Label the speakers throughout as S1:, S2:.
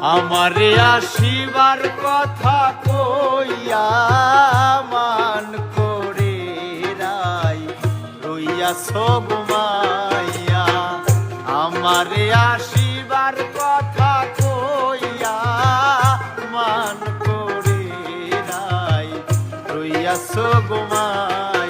S1: আমারে আসিবার কথা কইয়া মান করে রাই। রইয়া সব মাইয়া, আমারে আসিবার কথা কইয়া মান করে রাই। রইয়া সগুমাইয়া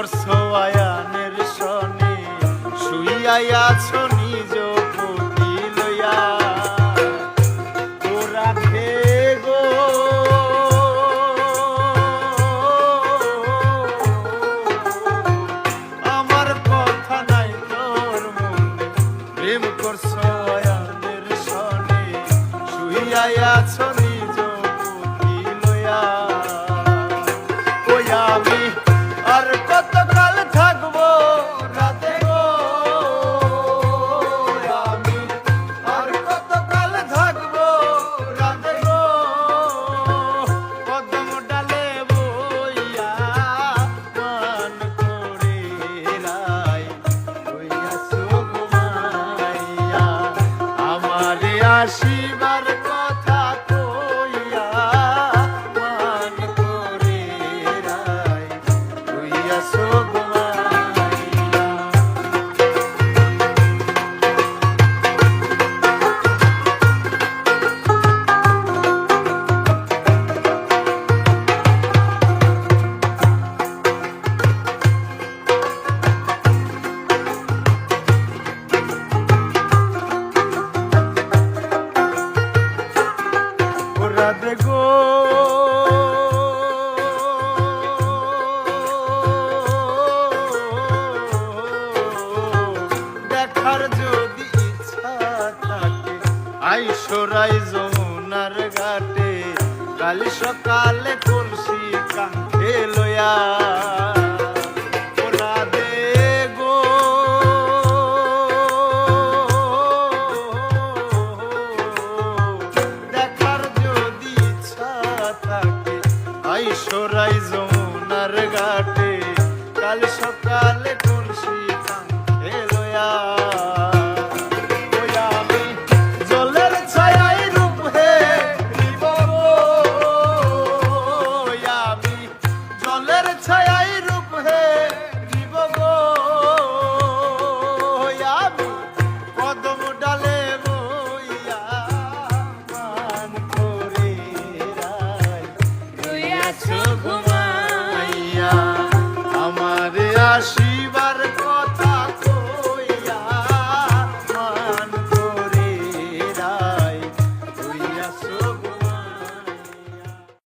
S1: করছ আয়ানের সনে শুইয়াই নিজ গো আমার কথা নাই তোর মনে প্রেম করছ আয়ানের আমারে যদি ইচ্ছা থাকে আইসরাই যমুনার ঘাটে। কাল সকালে তুলসী কাঁধে লয়া